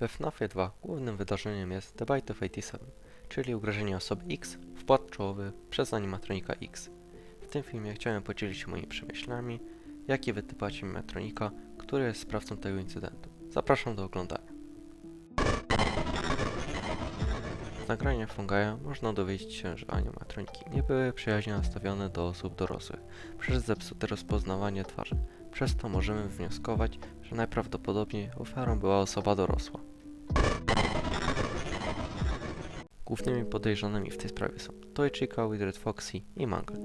We FNAFie 2 głównym wydarzeniem jest The Bite of 87, czyli ugrożenie osoby X w płat czołowy przez animatronika X. W tym filmie chciałem podzielić się moimi przemyśleniami, jak i wytypać animatronika, który jest sprawcą tego incydentu. Zapraszam do oglądania. Z nagrania Fungaja można dowiedzieć się, że animatroniki nie były przyjaźnie nastawione do osób dorosłych przez zepsute rozpoznawanie twarzy. Przez to możemy wnioskować, że najprawdopodobniej ofiarą była osoba dorosła. Głównymi podejrzanymi w tej sprawie są Toy Chica, Wizard Foxy i Mangle.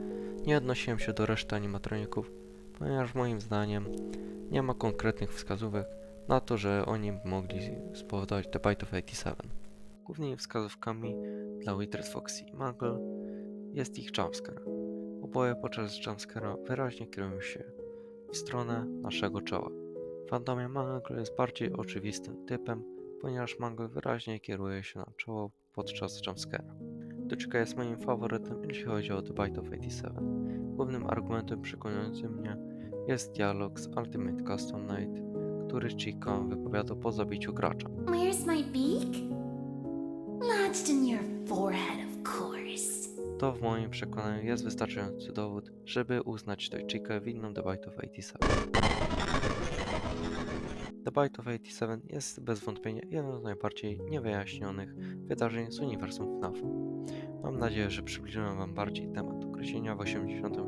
Nie odnosiłem się do reszty animatroników, ponieważ moim zdaniem nie ma konkretnych wskazówek na to, że oni mogli spowodować The Bite of 87. Głównymi wskazówkami dla Wizard Foxy i Mangle jest ich jumpscare. Oboje podczas jumpscare'a wyraźnie kierują się w stronę naszego czoła. W fandomie Mangle jest bardziej oczywistym typem, ponieważ Mangle wyraźnie kieruje się na czoło podczas jumpscare'a. Tyczka jest moim faworytem, jeśli chodzi o The Bite of 87. Głównym argumentem przekonującym mnie jest dialog z Ultimate Custom Night, który Chica wypowiada po zabiciu gracza. Where's my beak? In your forehead, of course. To w moim przekonaniu jest wystarczający dowód, żeby uznać Tojczykę winną The Bite of 87. The Bite of 87 jest bez wątpienia jednym z najbardziej niewyjaśnionych wydarzeń z uniwersum FNAF. Mam nadzieję, że przybliżyłem Wam bardziej temat ugryzienia w 87.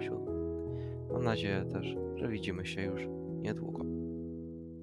Mam nadzieję też, że widzimy się już niedługo.